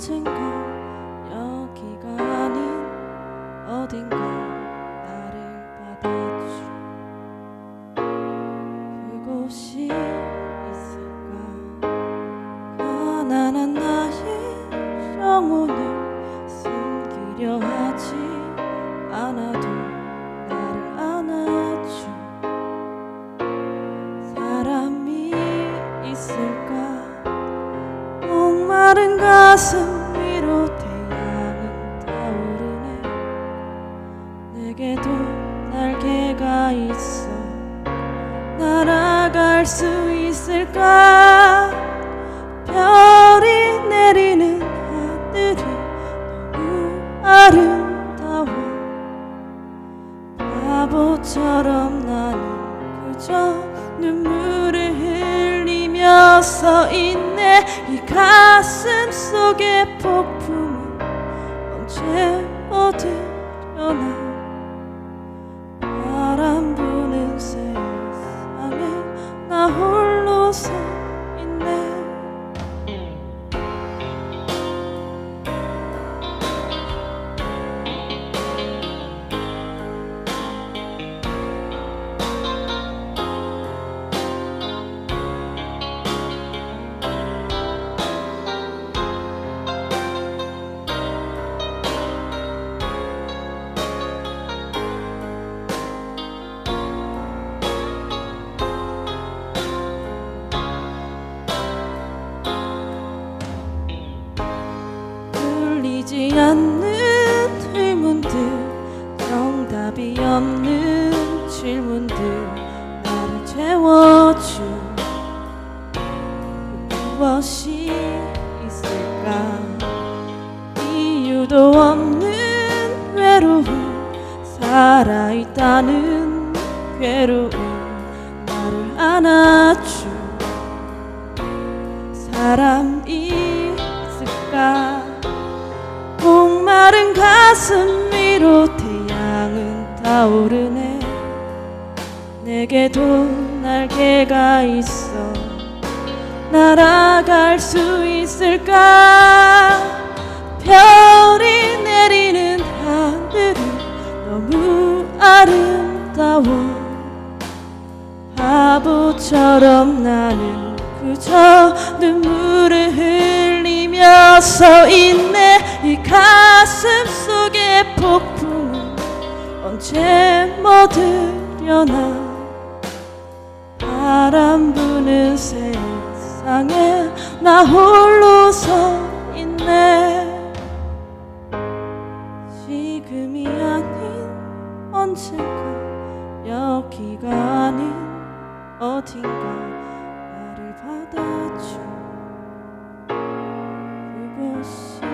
언젠가 여기가 아닌 어딘가 가슴 위로 태양은 타오르네 내게도 날개가 있어. 날아갈 수 있을까? 별이 내리는 하늘이 너무 아름다워. 바보처럼 나는 그저 눈물을 흘리며 서 있 네이 가슴 속의 폭풍은 언제 어디려나? 바람 부는 세상에 나 홀 풀리지 않는 의문들 정답이 없는 질문들 나를 채워준 무엇이 있을까? 이유도 없는 외로움 살아있다는 괴로움 나를 안아준 사람이 있을까 가슴 위로 태양은 타오르네. 내게도 날개가 있어. 날아갈 수 있을까? 별이 내리는 하늘이 너무 아름다워. 바보처럼 나는 그저 눈물을 흘리며 서 가슴 폭풍은 언제 멎으려나? 바람 부는 세상에 나 홀로 서 있네. 지금이 아닌 언젠가 여기가 아닌 어딘가 나를 받아줘. 그곳이